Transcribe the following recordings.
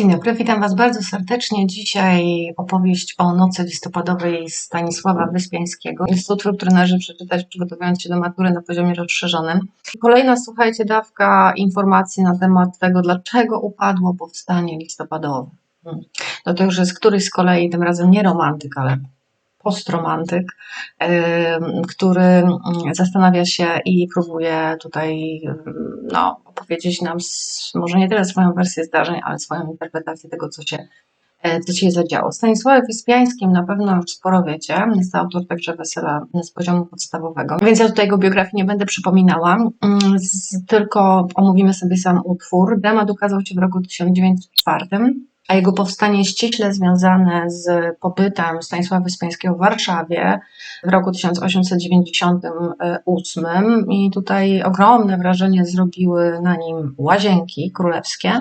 Dzień dobry, witam Was bardzo serdecznie. Dzisiaj opowieść o nocy listopadowej Stanisława Wyspiańskiego. Jest to utwór, który należy przeczytać przygotowując się do matury na poziomie rozszerzonym. Kolejna, słuchajcie, dawka informacji na temat tego, dlaczego upadło powstanie listopadowe. Hmm. No to już jest któryś z kolei, tym razem nie romantyk, ale postromantyk, który mm, zastanawia się i próbuje tutaj em, no, opowiedzieć nam może nie tyle swoją wersję zdarzeń, ale swoją interpretację tego, co się, e, co się zadziało. Stanisławem Wyspiańskim na pewno już sporo wiecie. Jest to autor także wesela z poziomu podstawowego, więc ja tutaj jego biografii nie będę przypominała, mm, tylko omówimy sobie sam utwór. Dramat ukazał się w roku 1904 a jego powstanie ściśle związane z pobytem Stanisława Wyspiańskiego w Warszawie w roku 1898 i tutaj ogromne wrażenie zrobiły na nim łazienki królewskie.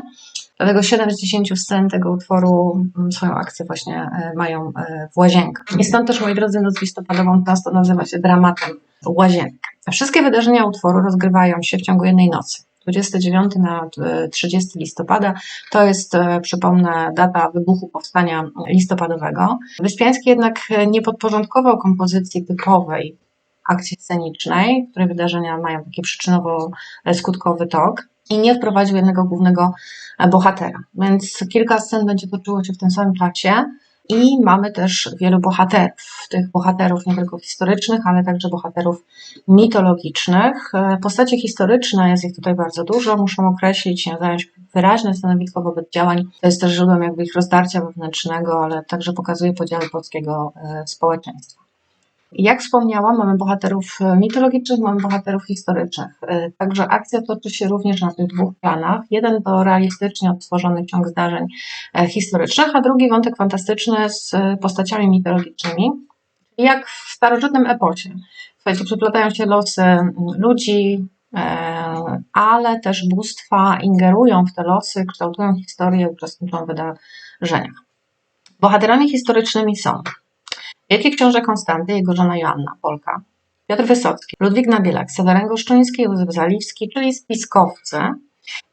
Dlatego 7 z 10 scen tego utworu mm, swoją akcję właśnie e, mają e, w łazienkach. I stąd też, moi drodzy, noc listopadową często nazywa się dramatem łazienek. Wszystkie wydarzenia utworu rozgrywają się w ciągu jednej nocy. 29 na e, 30 listopada to jest, e, przypomnę, data wybuchu powstania listopadowego. Wyspiański jednak nie podporządkował kompozycji typowej akcji scenicznej, której wydarzenia mają taki przyczynowo-skutkowy tok i nie wprowadził jednego głównego e, bohatera. Więc kilka scen będzie toczyło się w tym samym czasie i mamy też wielu bohaterów. Tych bohaterów nie tylko historycznych, ale także bohaterów mitologicznych. E, Postacie historyczne, jest ich tutaj bardzo dużo, muszą określić się, zająć wyraźne stanowisko wobec działań. To jest też źródłem jakby ich rozdarcia wewnętrznego, ale także pokazuje podziały polskiego e, społeczeństwa. Jak wspomniałam, mamy bohaterów e, mitologicznych, mamy bohaterów historycznych. E, Także akcja toczy się również na tych dwóch planach. Jeden to realistycznie odtworzony ciąg zdarzeń e, historycznych, a drugi wątek fantastyczny z postaciami mitologicznymi. Jak w starożytnym eposie. Słuchajcie, przeplatają się losy ludzi, ale też bóstwa ingerują w te losy, kształtują historię, uczestniczą w wydarzeniach. Bohaterami historycznymi są Wielki książę Konstanty, jego żona Joanna, Polka, Piotr Wysocki, Ludwik Nabielak, Seweryn Goszczyński, Józef Zaliwski, czyli spiskowcy,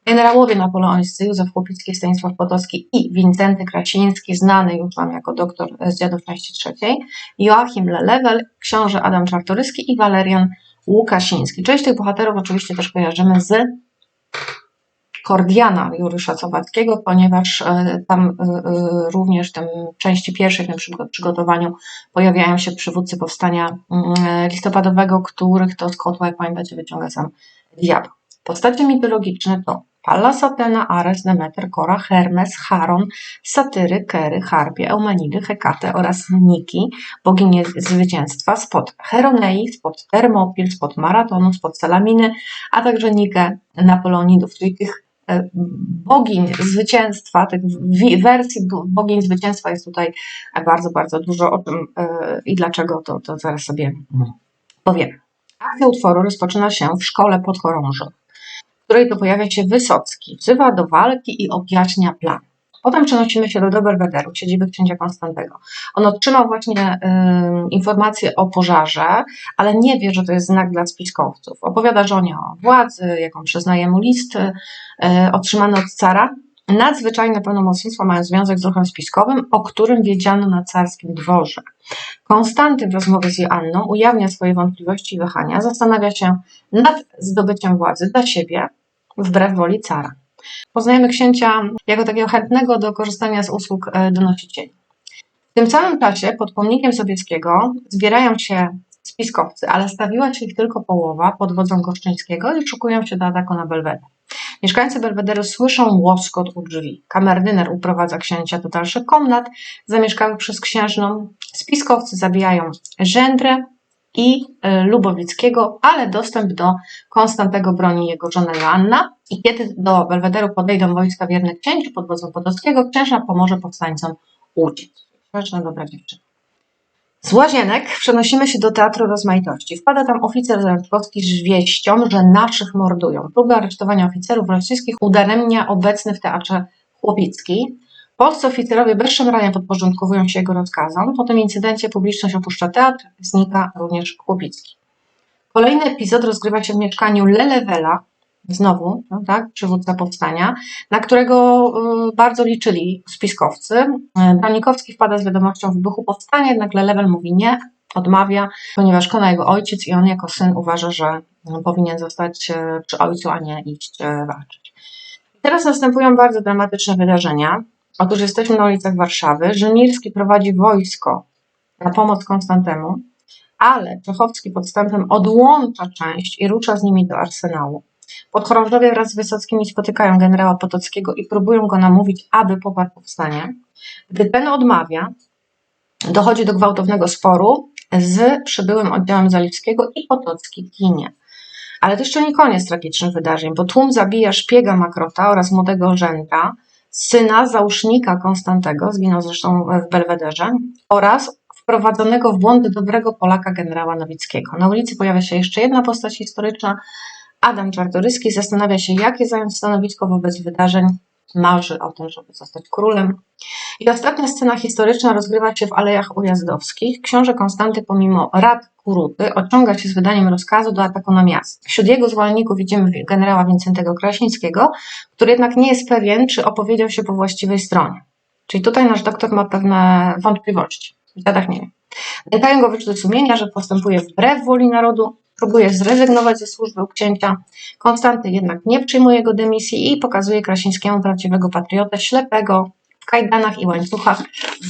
generałowie napoleońscy, Józef Chłopicki, Stanisław Potocki i Wincenty Krasiński, znany już Wam jako doktor z dziadów części trzeciej, Joachim Lelewel, książę Adam Czartoryski i Walerian Łukasiński. Część tych bohaterów oczywiście też kojarzymy z Kordiana Juliusza Cowackiego, ponieważ e, tam e, e, również w tym części pierwszej, w tym przygo- przygotowaniu pojawiają się przywódcy powstania mm, listopadowego, których to z kotła, jak pamiętacie, wyciąga sam diabeł. Postacie mitologiczne to Pallas Athena, Ares, Demeter, Kora, Hermes, Charon, Satyry, Kery, Harpie, Eumenidy, Hekate oraz Niki, boginie zwycięstwa, spod Heronei, spod Termopil, spod Maratonu, spod Salaminy, a także Nikę Napoleonidów, czyli tych bogiń zwycięstwa, tych wersji bo- bogiń zwycięstwa jest tutaj bardzo, bardzo dużo o czym e, i dlaczego, to, to zaraz sobie powiem. Akcja utworu rozpoczyna się w szkole podchorążych, w której to pojawia się Wysocki, wzywa do walki i objaśnia plan. Potem przenosimy się do Dobelwederu, siedziby księcia Konstantego. On otrzymał właśnie informację o pożarze, ale nie wie, że to jest znak dla spiskowców. Opowiada żonie o władzy, jaką przyznaje mu listy y, otrzymany od cara. Nadzwyczajne pełnomocnictwo mają związek z ruchem spiskowym, o którym wiedziano na carskim dworze. Konstanty w rozmowie z Joanną ujawnia swoje wątpliwości i wahania, zastanawia się nad zdobyciem władzy dla siebie wbrew woli cara. Poznajemy księcia jako takiego chętnego do korzystania z usług e, donosicieli. W tym samym czasie pod pomnikiem Sobieskiego zbierają się spiskowcy, ale stawiła się ich tylko połowa pod wodzą Goszczyńskiego i szykują się do ataku na Belweder. Mieszkańcy Belwederu słyszą łoskot u drzwi. Kamerdyner uprowadza księcia do dalszych komnat zamieszkałych przez księżną. Spiskowcy zabijają Żędrę i e, Lubowickiego, ale dostęp do Konstantego broni jego żona Joanna. I kiedy do Belwederu podejdą wojska wierne księciu pod wodzą Potockiego, księżna pomoże powstańcom uciec. Grzeczna, dobra dziewczyna. Z Łazienek przenosimy się do Teatru Rozmaitości. Wpada tam oficer Zajączkowski z wieścią, że naszych mordują. Próbę aresztowania oficerów rosyjskich udaremnia obecny w Teatrze Chłopicki. Polscy oficerowie bez szemrania podporządkowują się jego rozkazom. Po tym incydencie publiczność opuszcza teatr, znika również Chłopicki. Kolejny epizod rozgrywa się w mieszkaniu Lelewela, znowu, no tak, przywódca powstania, na którego y, bardzo liczyli spiskowcy. Branikowski wpada z wiadomością wybuchu powstania, jednak Lelewel mówi nie, odmawia, ponieważ kona jego ojciec i on jako syn uważa, że powinien zostać e, przy ojcu, a nie iść e, walczyć. Teraz następują bardzo dramatyczne wydarzenia. Otóż jesteśmy na ulicach Warszawy. Rzymirski prowadzi wojsko na pomoc Konstantemu, ale Czechowski podstępem odłącza część i rusza z nimi do arsenału. Podchorążowie wraz z Wysockimi spotykają generała Potockiego i próbują go namówić, aby poparł powstanie. Gdy ten odmawia, dochodzi do gwałtownego sporu z przybyłym oddziałem Zaliwskiego i Potocki ginie. Ale to jeszcze nie koniec tragicznych wydarzeń, bo tłum zabija szpiega Makrota oraz młodego Rzędra, syna załóżnika Konstantego, zginął zresztą w Belwederze, oraz wprowadzonego w błąd dobrego Polaka generała Nowickiego. Na ulicy pojawia się jeszcze jedna postać historyczna. Adam Czartoryski zastanawia się, jakie zająć stanowisko wobec wydarzeń marzy o tym, żeby zostać królem. I ostatnia scena historyczna rozgrywa się w Alejach Ujazdowskich. Książę Konstanty pomimo rad Kuruty ociąga się z wydaniem rozkazu do ataku na miasto. Wśród jego zwolenników widzimy generała Wincentego Krasińskiego, który jednak nie jest pewien, czy opowiedział się po właściwej stronie. Czyli tutaj nasz doktor ma pewne wątpliwości. Ja tak. Nękają go wyrzuty sumienia, że postępuje wbrew woli narodu, próbuje zrezygnować ze służby u księcia. Konstanty jednak nie przyjmuje jego dymisji i pokazuje Krasińskiemu prawdziwego patriotę, ślepego, w kajdanach i łańcuchach,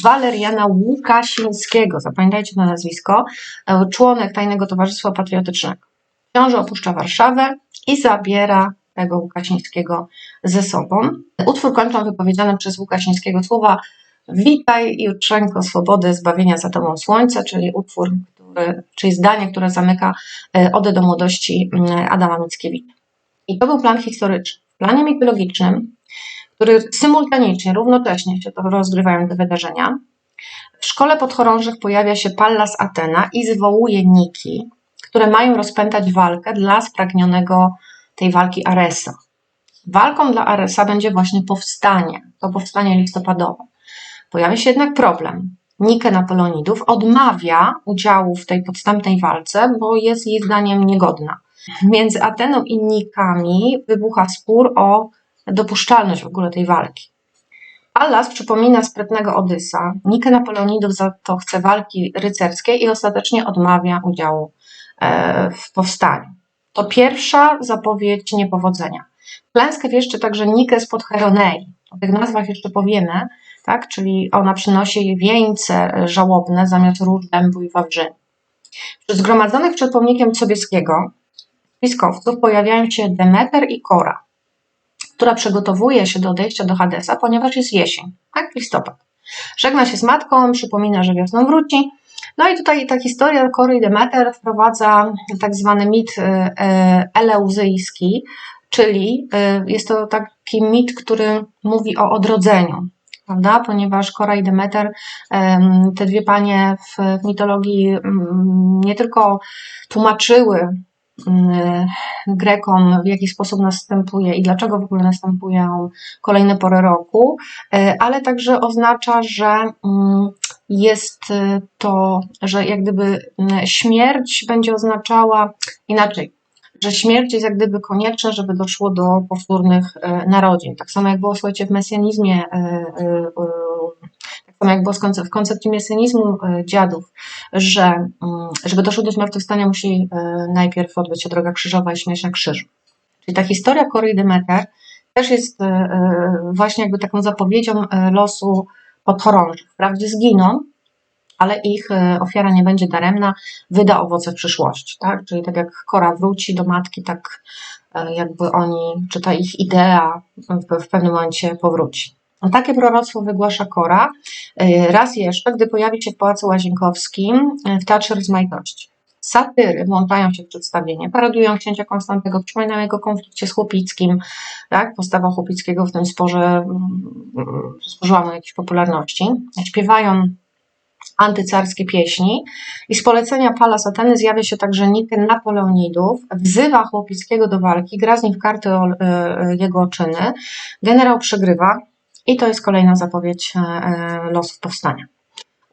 Waleriana Łukasińskiego. Zapamiętajcie to nazwisko. E, członek Tajnego Towarzystwa Patriotycznego. Książę opuszcza Warszawę i zabiera tego Łukasińskiego ze sobą. Utwór kończą wypowiedziane przez Łukasińskiego słowa Witaj Jutrzenko swobody, zbawienia za tobą słońca, czyli utwór, czyli zdanie, które zamyka e, Odę do młodości Adama Mickiewicza. I to był plan historyczny. W planie mitologicznym, który symultanicznie, równocześnie się to rozgrywają te wydarzenia, w szkole podchorążych pojawia się Pallas Atena i zwołuje Niki, które mają rozpętać walkę dla spragnionego tej walki Aresa. Walką dla Aresa będzie właśnie powstanie, to powstanie listopadowe. Pojawia się jednak problem. Nike Napoleonidów odmawia udziału w tej podstępnej walce, bo jest jej zdaniem niegodna. Między Ateną i Nikami wybucha spór o dopuszczalność w ogóle tej walki. Pallas przypomina sprytnego Odysa. Nike Napoleonidów za to chce walki rycerskiej i ostatecznie odmawia udziału e, w powstaniu. To pierwsza zapowiedź niepowodzenia. Klęskę wieszczy także Nike spod Heronei. O tych nazwach jeszcze powiemy, tak? czyli ona przynosi wieńce żałobne zamiast róż, dębu i wawrzyny. Wśród zgromadzonych przed pomnikiem Sobieskiego spiskowców pojawiają się Demeter i Kora, która przygotowuje się do odejścia do Hadesa, ponieważ jest jesień, tak? listopad. Żegna się z matką, przypomina, że wiosną wróci. No i tutaj ta historia Kory Demeter wprowadza tak zwany mit e, eleuzyjski, czyli e, jest to taki mit, który mówi o odrodzeniu, prawda? Ponieważ Kora i Demeter, te dwie panie w mitologii nie tylko tłumaczyły Grekom, w jaki sposób następuje i dlaczego w ogóle następują kolejne pory roku, e, ale także oznacza, że jest to, że jak gdyby śmierć będzie oznaczała inaczej że śmierć jest jak gdyby konieczna, żeby doszło do powtórnych e, narodzin. Tak samo jak było, słuchajcie, w mesjanizmie, e, e, tak samo jak było w koncepcji mesjanizmu dziadów, że mm, żeby doszło do zmartwychwstania musi najpierw odbyć się droga krzyżowa i śmierć na krzyżu. Czyli ta historia Kory Demeter też jest właśnie jakby taką zapowiedzią losu podchorążych. Wprawdzie zginą, ale ich e, ofiara nie będzie daremna, wyda owoce w przyszłości. Tak? Czyli tak jak kora wróci do matki, tak e, jakby oni, czy ta ich idea w pewnym momencie powróci. Takie proroctwo wygłasza Kora e, raz jeszcze, gdy pojawi się w Pałacu Łazienkowskim w Teatrze Rozmaitości. Satyry włączają się w przedstawienie, paradują księcia Konstantego, przypominają jego konflikcie z Chłopickim, tak? postawa Chłopickiego w tym sporze służyła mu jakiejś popularności. Śpiewają antycarskie pieśni i z polecenia Palas Ateny zjawia się także Niken Napoleonidów, wzywa Chłopickiego do walki, gra z nim w karty o e, jego czyny, generał przegrywa i to jest kolejna zapowiedź e, losów powstania.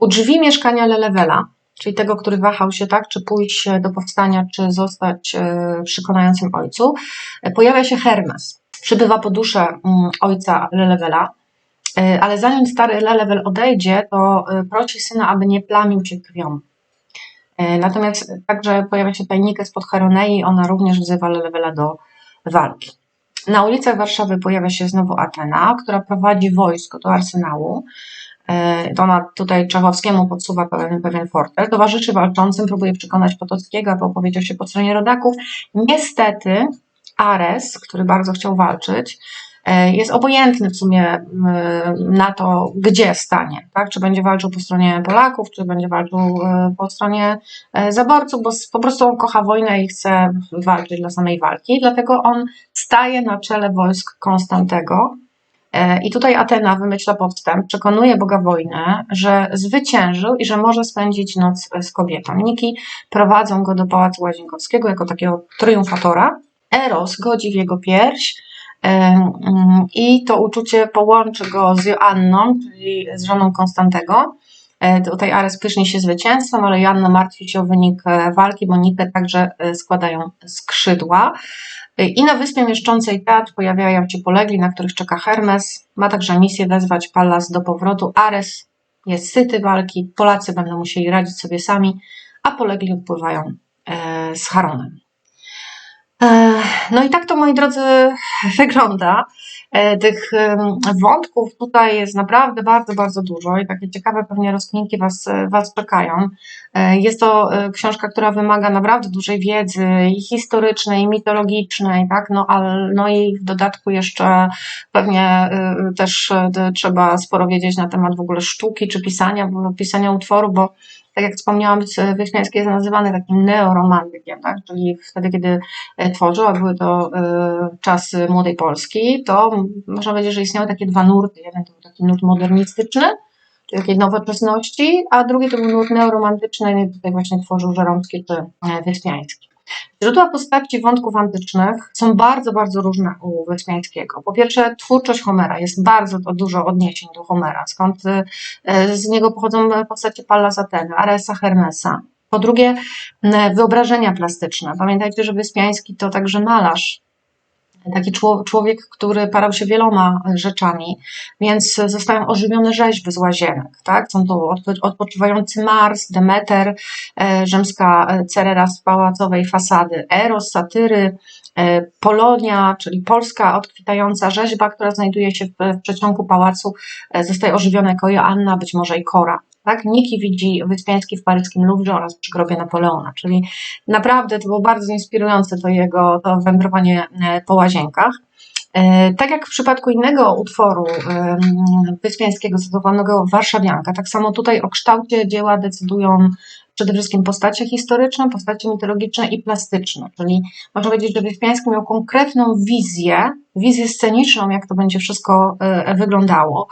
U drzwi mieszkania Lelewela czyli tego, który wahał się, tak, czy pójść do powstania, czy zostać przy konającym ojcu, pojawia się Hermes. Przybywa po duszę mm, ojca Lelewela, ale zanim stary Lelewel odejdzie, to prosi syna, aby nie plamił się krwią. Natomiast także pojawia się tutaj Nikes pod ona również wzywa Lelewela do walki. Na ulicach Warszawy pojawia się znowu Atena, która prowadzi wojsko do arsenału. E, ona tutaj Czechowskiemu podsuwa pewien, pewien fortel. Towarzyszy walczącym próbuje przekonać Potockiego, aby opowiedział się po stronie rodaków. Niestety Ares, który bardzo chciał walczyć, E, jest obojętny w sumie na to, gdzie stanie, tak? Czy będzie walczył po stronie Polaków, czy będzie walczył e, po stronie e, zaborców, bo po prostu on kocha wojnę i chce walczyć dla samej walki, dlatego on staje na czele wojsk Konstantego. I tutaj Atena wymyśla podstęp, przekonuje Boga wojny, że zwyciężył i że może spędzić noc z kobietą. Niki prowadzą go do Pałacu Łazienkowskiego jako takiego triumfatora. Eros godzi w jego pierś, I to uczucie połączy go z Joanną, czyli z żoną Konstantego. E, tutaj Ares pysznie się zwycięstwem, ale Joanna martwi się o wynik e, walki, bo Nikę także e, składają skrzydła. I na wyspie mieszczącej teatr pojawiają się polegli, na których czeka Hermes. Ma także misję wezwać Pallas do powrotu. Ares jest syty walki, Polacy będą musieli radzić sobie sami, a polegli odpływają z Charonem. No i tak to, moi drodzy, wygląda. E, tych wątków tutaj jest naprawdę bardzo, bardzo dużo i takie ciekawe pewnie rozkminki was, was czekają. E, jest to e, książka, która wymaga naprawdę dużej wiedzy i historycznej, i mitologicznej, tak? no, ale, no i w dodatku jeszcze pewnie też trzeba sporo wiedzieć na temat w ogóle sztuki czy pisania, pisania utworu, bo tak jak wspomniałam, Wyśmiański jest nazywany takim neoromantykiem, tak? czyli wtedy, kiedy e, tworzył, a były to e, czasy młodej Polski, to można powiedzieć, że istniały takie dwa nurty. Jeden to był taki nurt modernistyczny, czyli takiej nowoczesności, a drugi to był nurt neoromantyczny i tutaj właśnie tworzył Żeromski czy e, Wyspiański. Źródła postaci wątków antycznych są bardzo, bardzo różne u Wyspiańskiego. Po pierwsze, twórczość Homera jest bardzo dużo odniesień do Homera, skąd e, z niego pochodzą postacie Pallas Ateny, Aresa Hermesa. Po drugie, wyobrażenia plastyczne. Pamiętajcie, że Wyspiański to także malarz, taki człowiek, który parał się wieloma rzeczami, więc zostają ożywione rzeźby z łazienek. Tak? Są to odpoczywający Mars, Demeter, e, rzymska e, Cerera z pałacowej fasady, Eros, Satyry, e, Polonia, czyli polska odkwitająca rzeźba, która znajduje się w przeciągu pałacu, zostaje ożywiona jako Joanna, być może i Kora. Tak? Niki widzi Wyspiański w paryskim Louvre oraz przy grobie Napoleona, czyli naprawdę to było bardzo inspirujące to jego to wędrowanie e, po łazienkach. E, tak jak w przypadku innego utworu Wyspiańskiego zatytułowanego Warszawianka, tak samo tutaj o kształcie dzieła decydują przede wszystkim postacie historyczne, postacie mitologiczne i plastyczne, czyli można powiedzieć, że Wyspiański miał konkretną wizję, wizję sceniczną, jak to będzie wszystko e, wyglądało.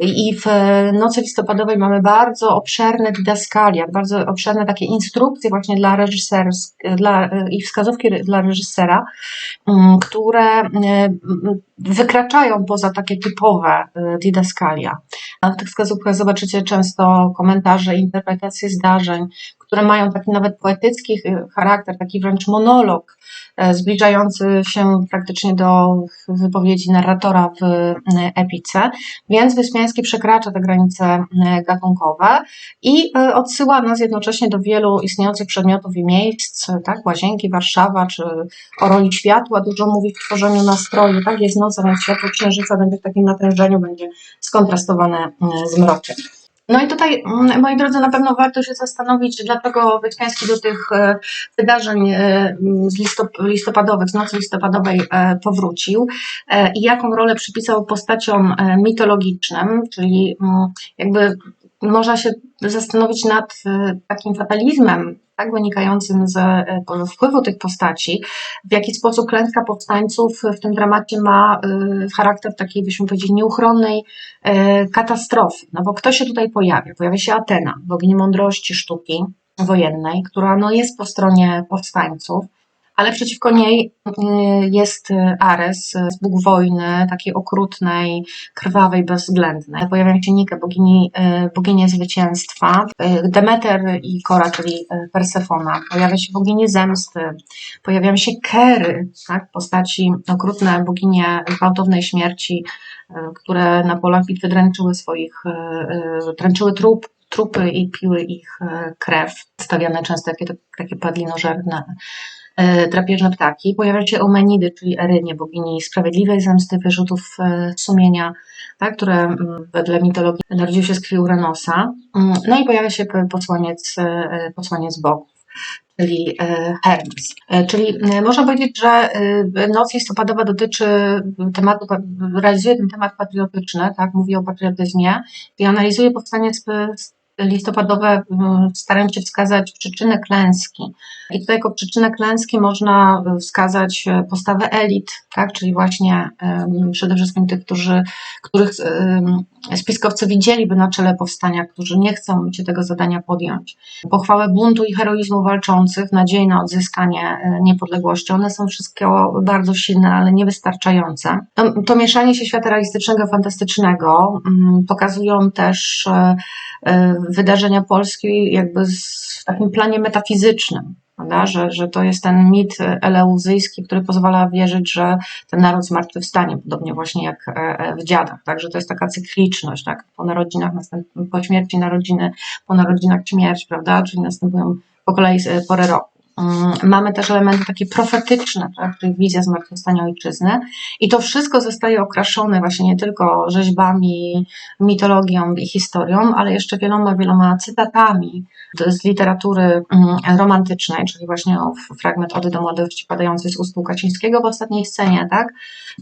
I w nocy listopadowej mamy bardzo obszerne didaskalia, bardzo obszerne takie instrukcje właśnie dla reżysera dla, i wskazówki dla reżysera, mm, które wykraczają poza takie typowe didaskalia. W tych wskazówkach zobaczycie często komentarze, interpretacje zdarzeń, które mają taki nawet poetycki y, charakter, taki wręcz monolog, e, zbliżający się praktycznie do wypowiedzi narratora w y, epice, więc Wyspiański przekracza te granice gatunkowe i odsyła nas jednocześnie do wielu istniejących przedmiotów i miejsc, tak, łazienki, Warszawa, czy o roli światła. Dużo mówi w tworzeniu nastroju, tak, jest noc więc światło księżyca będzie w takim natężeniu, będzie skontrastowane z mrokiem. No i tutaj, mm, moi drodzy, na pewno warto się zastanowić, dlaczego Wyćpiański do tych e, wydarzeń e, z listopadowych, z nocy listopadowej e, powrócił i jaką rolę przypisał postaciom mitologicznym, czyli mm, jakby można się zastanowić nad takim fatalizmem tak, wynikającym z e, wpływu tych postaci, w jaki sposób klęska powstańców w tym dramacie ma e, charakter takiej, byśmy powiedzieli, nieuchronnej e, katastrofy. No bo kto się tutaj pojawia? Pojawia się Atena, bogini mądrości sztuki wojennej, która no, jest po stronie powstańców, ale przeciwko niej y, jest y, Ares, y, Bóg wojny, takiej okrutnej, krwawej, bezwzględnej. Pojawiają się Nike, bogini, bogini zwycięstwa, Demeter i Kora, czyli Persefona. Pojawia się bogini zemsty, pojawiają się Kery, tak, postaci okrutne, boginie gwałtownej śmierci, które na polach bitwy dręczyły swoich, dręczyły trup, trupy i piły ich krew, stawiane często takie, takie padlinożerne drapieżne ptaki. Pojawiają się Eumenidy, czyli Erynie, bogini sprawiedliwej zemsty, wyrzutów e, sumienia, tak, które mm, wedle mitologii narodziły się z krwi Uranosa. Mm, no i pojawia się posłaniec, e, posłaniec bogów czyli Hermes. Czyli można powiedzieć, że noc listopadowa dotyczy tematu, realizuje ten temat patriotyczny, tak, mówi o patriotyzmie i analizuje powstanie listopadowe staram się wskazać przyczynę klęski. I tutaj jako przyczynę klęski można wskazać e, postawę elit, tak? czyli właśnie przede wszystkim tych, którzy, których spiskowcy widzieliby na czele powstania, którzy nie chcą się tego zadania podjąć. Pochwałę buntu i heroizmu walczących, nadzieję na odzyskanie e, niepodległości, one są wszystko bardzo silne, ale niewystarczające. To, to mieszanie się świata realistycznego, fantastycznego pokazują też e, wydarzenia Polski jakby w takim planie metafizycznym. Prawda? Że, że to jest ten mit eleuzyjski, który pozwala wierzyć, że ten naród zmartwychwstanie, podobnie właśnie jak e, e, w dziadach. Także to jest taka cykliczność, tak? Po narodzinach, następ, po śmierci narodziny, po narodzinach śmierć, prawda? Czyli następują po kolei e, porę roku. Mm, mamy też elementy takie profetyczne, tak, czyli wizja zmartwychwstania ojczyzny. I to wszystko zostaje okraszone właśnie nie tylko rzeźbami, mitologią i historią, ale jeszcze wieloma, wieloma cytatami z literatury mm, romantycznej, czyli właśnie fragment Ody do młodości padający z ust Łukacińskiego w ostatniej scenie, tak?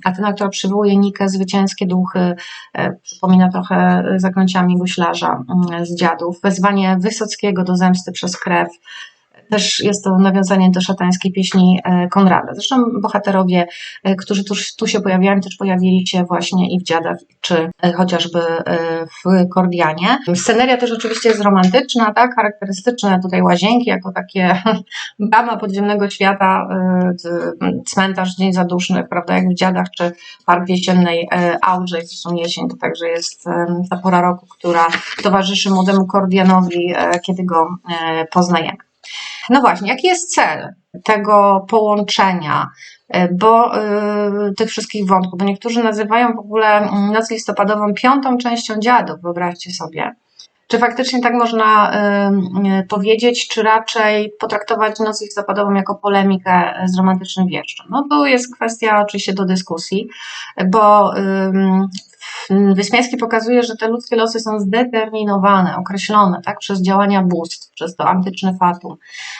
Atyna, która przywołuje Nikę, zwycięskie duchy, e, przypomina trochę zaklęciami guślarza mm, z dziadów, wezwanie Wysockiego do zemsty przez krew, też jest to nawiązanie do szatańskiej pieśni e, Konrada. Zresztą bohaterowie, e, którzy tu, tu się pojawiają, też pojawili się właśnie i w Dziadach, czy e, chociażby w Kordianie. Sceneria też oczywiście jest romantyczna, tak, charakterystyczne tutaj łazienki, jako takie brama podziemnego świata, cmentarz Dzień Zaduszny, prawda, jak w Dziadach, czy park jesiennej Audrze, zresztą jesień to także jest ta pora roku, która towarzyszy młodemu Kordianowi, kiedy go poznajemy. No właśnie, jaki jest cel tego połączenia, e, bo y, tych wszystkich wątków, bo niektórzy nazywają w ogóle mm, noc listopadową piątą częścią dziadów, wyobraźcie sobie. Czy faktycznie tak można y, powiedzieć, czy raczej potraktować noc listopadową jako polemikę z romantycznym wieszczem? No to jest kwestia oczywiście do dyskusji, bo y, Wyspiański pokazuje, że te ludzkie losy są zdeterminowane, określone tak, przez działania bóstw, przez to antyczne fatum.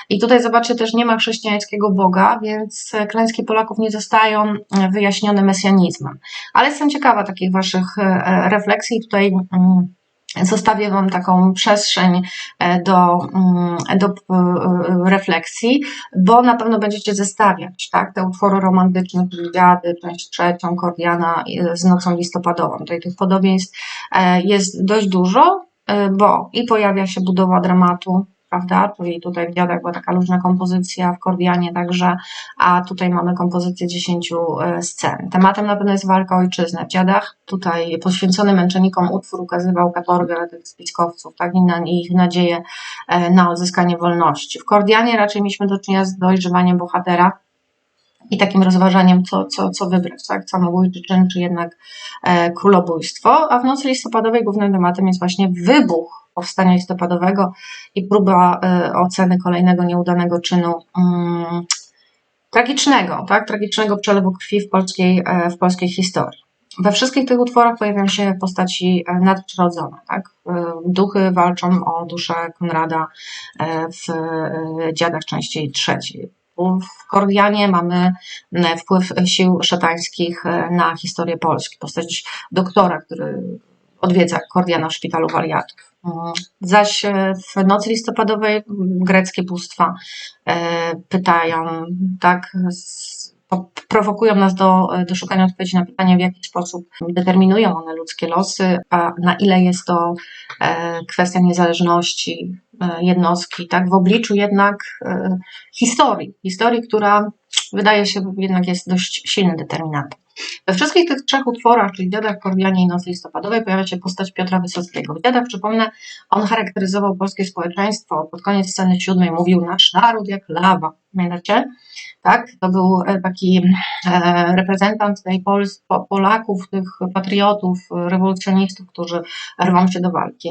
I tutaj zobaczcie, też nie ma chrześcijańskiego Boga, więc klęski Polaków nie zostają wyjaśnione mesjanizmem. Ale jestem ciekawa takich Waszych e, refleksji. Tutaj mm, Zostawię Wam taką przestrzeń e, do, mm, do e, refleksji, bo na pewno będziecie zestawiać tak, te utwory romantyczne, Dziady, część trzecią, Kordiana z Nocą Listopadową. Tutaj tych podobieństw e, jest dość dużo, bo i pojawia się budowa dramatu, prawda? Czyli tutaj w Dziadach była taka luźna kompozycja, w Kordianie także, a tutaj mamy kompozycję dziesięciu e, scen. Tematem na pewno jest walka o ojczyznę. W Dziadach tutaj poświęcony męczennikom utwór ukazywał katorgę tych spiskowców, tak? I, ich nadzieję e, na odzyskanie wolności. W Kordianie raczej mieliśmy do czynienia z dojrzewaniem bohatera, i takim rozważaniem, co, co, co wybrać, tak? Samobójczy czyn, czy jednak e, królobójstwo. A w nocy listopadowej głównym tematem jest właśnie wybuch powstania listopadowego i próba y, oceny kolejnego nieudanego czynu mm, tragicznego, tak, tragicznego przelewu krwi w polskiej, e, w polskiej historii. We wszystkich tych utworach pojawiają się postaci e, nadprzyrodzone. Tak? E, duchy walczą o duszę Konrada w Dziadach części trzeciej. W Kordianie mamy wpływ sił szatańskich na historię Polski. Postać doktora, który odwiedza Kordiana w szpitalu wariatów. Zaś e, w nocy listopadowej greckie bóstwa e, pytają, tak, prowokują nas do, do szukania odpowiedzi na pytanie, w jaki sposób determinują one ludzkie losy, a na ile jest to e, kwestia niezależności e, jednostki, tak, w obliczu jednak e, historii, historii, która wydaje się jednak jest dość silnym determinantem. We wszystkich tych trzech utworach, czyli Dziadach, Kordianie i Nocy Listopadowej, pojawia się postać Piotra Wysockiego. W Dziadach, przypomnę, on charakteryzował polskie społeczeństwo. Pod koniec sceny siódmej mówił nasz naród jak lawa. Pamiętacie? Tak? To był e, taki e, reprezentant tej Pol Polaków, tych patriotów, rewolucjonistów, którzy rwą się do walki.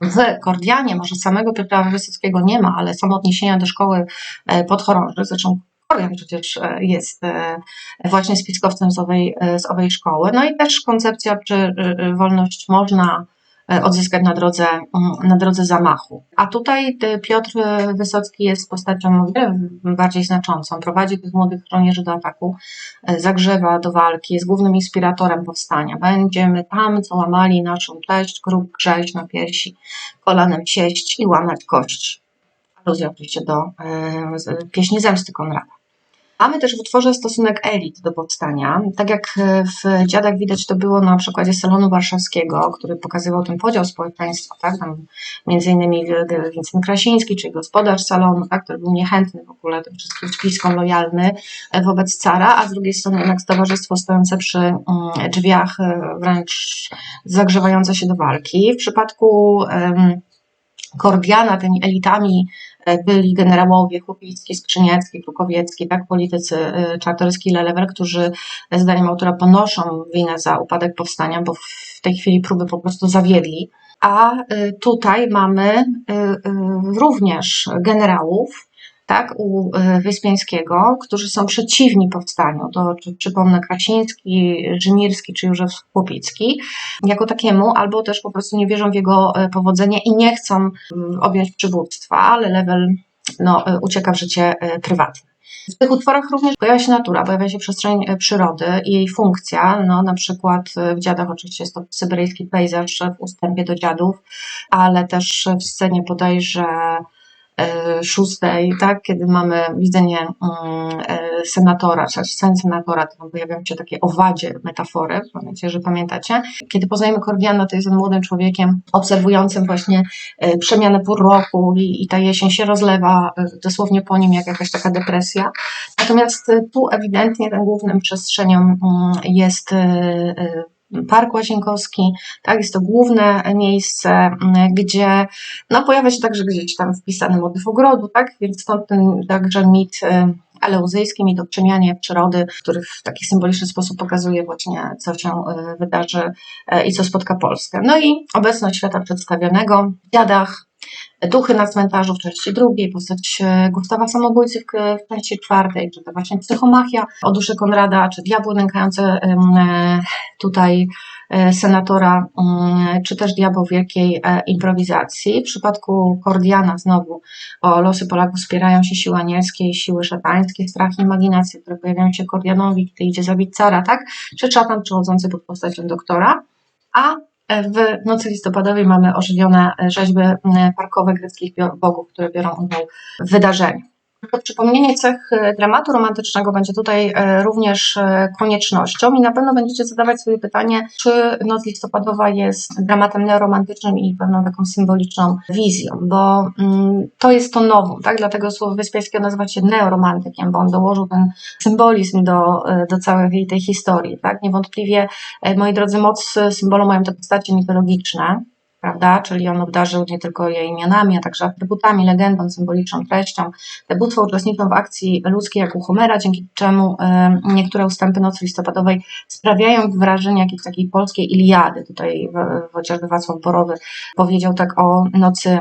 W Kordianie może samego Piotra Wysockiego nie ma, ale są odniesienia do szkoły e, podchorąży. Zresztą Kordian przecież e, jest e, właśnie spiskowcem z owej, z owej szkoły. No i też koncepcja, czy wolność można odzyskać na drodze, mm, na drodze zamachu. A tutaj e, Piotr Wysocki jest postacią bardziej znaczącą. Prowadzi tych młodych żołnierzy do ataku, e, zagrzewa do walki, jest głównym inspiratorem powstania. Będziemy tam, co łamali naszą cześć, grób grześć na piersi, kolanem sieść i łamać kość. Aluzja oczywiście do e, pieśni zemsty Konrada. Mamy też w utworze stosunek elit do powstania. Tak jak e, w Dziadach widać to było na przykładzie salonu warszawskiego, który pokazywał ten podział społeczeństwa, tak? Tam między innymi Wincent Krasiński, czyli gospodarz salonu, tak? który był niechętny w ogóle tym wszystkim spiskom, lojalny e, wobec cara, a z drugiej strony jednak towarzystwo stojące przy mm, drzwiach, e, wręcz zagrzewające się do walki. W przypadku Kordiana tymi elitami e, byli generałowie Chłopicki, Skrzyniecki, Krukowiecki, tak, politycy e, Czartoryski Lelewer, którzy e, zdaniem autora ponoszą winę za upadek powstania, bo w tej chwili próby po prostu zawiedli. A tutaj mamy również generałów, tak, u e, Wyspiańskiego, którzy są przeciwni powstaniu. To przypomnę Krasiński, Rzymirski czy Józef Chłopicki jako takiemu, albo też po prostu nie wierzą w jego e, powodzenie i nie chcą mm, objąć przywództwa, ale level no, e, ucieka w życie prywatne. W tych utworach również pojawia się natura, pojawia się przestrzeń przyrody i jej funkcja. No, na przykład w Dziadach oczywiście jest to syberyjski pejzaż w ustępie do dziadów, ale też w scenie bodajże szóstej, tak, kiedy mamy widzenie mm, e, senatora, czy sen senatora, to pojawiają się takie owadzie metafory, pamiętacie, że pamiętacie. Kiedy poznajemy Kordiana, to jest on młodym człowiekiem obserwującym właśnie e, przemianę pór roku i, i ta jesień się rozlewa dosłownie po nim jak jakaś taka depresja. Natomiast tu ewidentnie ten głównym przestrzenią mm, jest Park Łazienkowski, tak, jest to główne miejsce, mm, gdzie no, pojawia się także gdzieś tam wpisany motyw ogrodu, tak, więc stąd ten także mit y, eleuzyjski, mit o przemianie przyrody, który w taki symboliczny sposób pokazuje właśnie, co się y, wydarzy y, i co spotka Polskę. No i obecność świata przedstawionego w dziadach, Duchy na cmentarzu w części drugiej, postać e, Gustawa Samobójcy w, w części czwartej, czy to właśnie psychomachia o duszy Konrada, czy diabły nękające e, tutaj e, senatora, czy też diabeł wielkiej improwizacji. W przypadku Kordiana znowu o losy Polaków wspierają się siły anielskie i siły szatańskie, strach i imaginacje, które pojawiają się Kordianowi, kiedy idzie zabić cara, tak? Czy szatan przychodzący pod postacią doktora, a w nocy listopadowej mamy ożywione rzeźby parkowe greckich bogów, które biorą udział w wydarzeniu. Przypomnienie cech e, dramatu romantycznego będzie tutaj e, również e, koniecznością i na pewno będziecie zadawać sobie pytanie, czy Noc listopadowa jest dramatem neoromantycznym i pewną taką symboliczną wizją, bo mm, to jest to nowum, tak? Dlatego słowo Wyspiańskiego nazywa się neoromantykiem, bo on dołożył ten symbolizm do, do całej tej historii, tak? Niewątpliwie, moi drodzy, moc symbolu mają te postacie mitologiczne, prawda? Czyli on obdarzył nie tylko jej imionami, a także atrybutami, legendą, symboliczną treścią. Te bóstwa uczestniczą w akcji ludzkiej jak u Homera, dzięki czemu niektóre ustępy Nocy Listopadowej sprawiają wrażenie jakiejś takiej polskiej Iliady. Tutaj chociażby Wacław Borowy powiedział tak o Nocy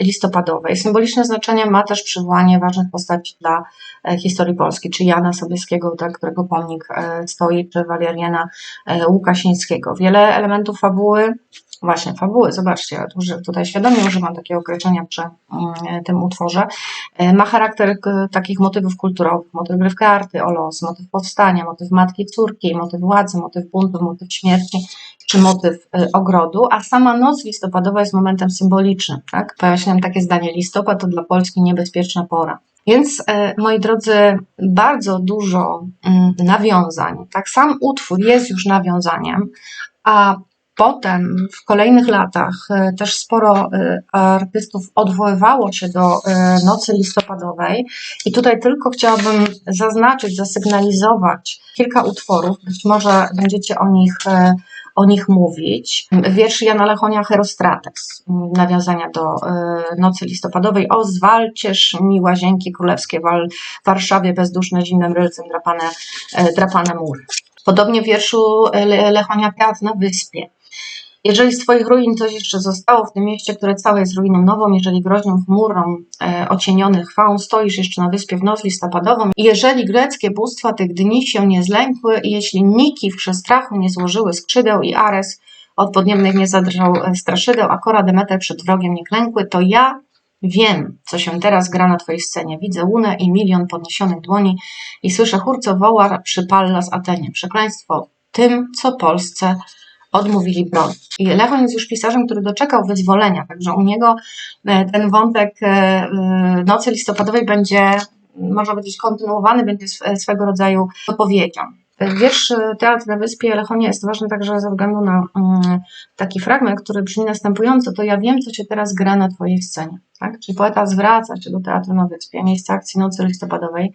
Listopadowej. Symboliczne znaczenie ma też przywołanie ważnych postaci dla e, historii Polski, czy Jana Sobieskiego, tak, którego pomnik e, stoi, czy Waleriana e, Łukasińskiego. Wiele elementów fabuły właśnie fabuły, zobaczcie, tutaj świadomie używam takiego określenia przy mm, tym utworze, e, ma charakter takich motywów kulturowych, motyw gry w karty, o los, motyw powstania, motyw matki córki, motyw władzy, motyw buntu, motyw śmierci, czy motyw e, ogrodu, a sama noc listopadowa jest momentem symbolicznym. Tak? Pojawia się nam takie zdanie, listopad to dla Polski niebezpieczna pora. Więc, e, moi drodzy, bardzo dużo mm, nawiązań. Tak, sam utwór jest już nawiązaniem, a Potem w kolejnych latach e, też sporo e, artystów odwoływało się do e, Nocy Listopadowej i tutaj tylko chciałabym zaznaczyć, zasygnalizować kilka utworów, być może będziecie o nich, o nich mówić. Wiersz Jana Lechonia Herostrates, nawiązania do Nocy Listopadowej. O, zwalcież mi łazienki królewskie, wal, Warszawie bezduszne zimnym rylcem drapane, drapane mury. Podobnie w wierszu Le- Lechonia Teatr na Wyspie. Jeżeli z Twoich ruin coś jeszcze zostało w tym mieście, które całe jest ruiną nową, jeżeli groźną chmurą e, ocieniony chwałą stoisz jeszcze na wyspie w noc listopadową, jeżeli greckie bóstwa tych dni się nie zlękły, i jeśli niki w przestrachu nie złożyły skrzydeł i Ares od podniebnych nie zadrżał e, straszydeł, a Kora Demeter przed wrogiem nie klękły, to ja wiem, co się teraz gra na Twojej scenie. Widzę łunę i milion podniesionych dłoni i słyszę chór, co woła przy Pallas Atenie. Przekleństwo tym, co Polsce odmówili broń. I Lechon jest już pisarzem, który doczekał wyzwolenia, także u niego e, ten wątek e, e, nocy listopadowej będzie, można powiedzieć, kontynuowany, będzie sw- swego rodzaju opowiedzią. Wiersz e, Teatr na Wyspie Lechonia jest ważny także ze względu na mm, taki fragment, który brzmi następująco, to ja wiem, co się teraz gra na Twojej scenie. Tak? Czyli poeta zwraca się do Teatru na Wyspie, miejsca akcji Nocy Listopadowej.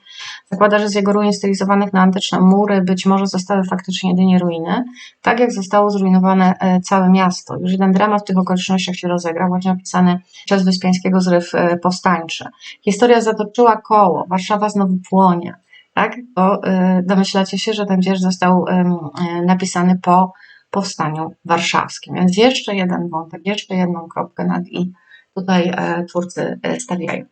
Zakłada, że z jego ruin stylizowanych na antyczne mury być może zostały faktycznie jedynie ruiny, tak jak zostało zrujnowane e, całe miasto. Już jeden dramat w tych okolicznościach się rozegrał, właśnie opisany przez Wyspiańskiego zryw e, powstańczy. Historia zatoczyła koło, Warszawa znowu płonie. Tak? Bo y, domyślacie się, że ten wiersz został ym, y, napisany po powstaniu warszawskim. Więc jeszcze jeden wątek, jeszcze jedną kropkę nad i tutaj twórcy stawiają.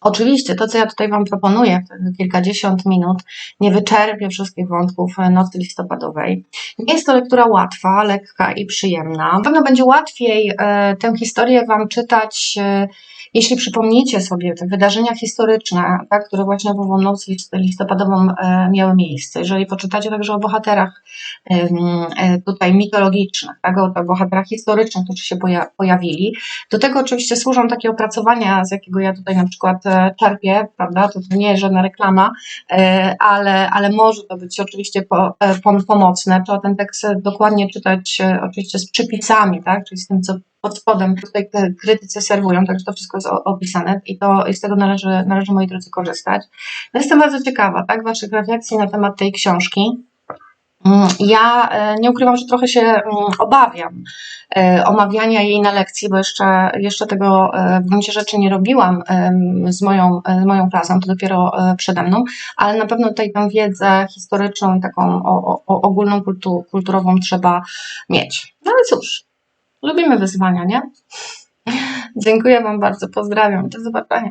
Oczywiście to, co ja tutaj Wam proponuję, w kilkadziesiąt minut, nie wyczerpie wszystkich wątków e, nocy listopadowej. Nie jest to lektura łatwa, lekka i przyjemna. Na pewno będzie łatwiej e, tę historię Wam czytać, e, jeśli przypomnicie sobie te wydarzenia historyczne, tak, które właśnie ową noc list- listopadową e, miały miejsce. Jeżeli poczytacie także o bohaterach e, tutaj mitologicznych, tak, o, bohaterach historycznych, którzy się poja- pojawili, do tego oczywiście służą takie opracowania, z jakiego ja tutaj na przykład e, czerpię, prawda? To nie jest żadna reklama, e, ale, ale może to być oczywiście e, pom- pomocne. Trzeba ten tekst dokładnie czytać oczywiście z przypisami, tak? Czyli z tym, co pod spodem tutaj krytycy serwują, także to wszystko jest opisane i to i z tego należy, należy moi drodzy korzystać. No jestem bardzo ciekawa, tak? Waszych refleksji na temat tej książki. Mm, Ja e, nie ukrywam, że trochę się mm, obawiam e, omawiania jej na lekcji, bo jeszcze, jeszcze tego e, w gruncie rzeczy nie robiłam z moją, z moją klasą, to dopiero przede mną, ale na pewno tutaj tę wiedzę historyczną taką o, o, ogólną kultu, kulturową trzeba mieć. No ale cóż, lubimy wyzwania, nie? Dziękuję Wam bardzo, pozdrawiam, do zobaczenia.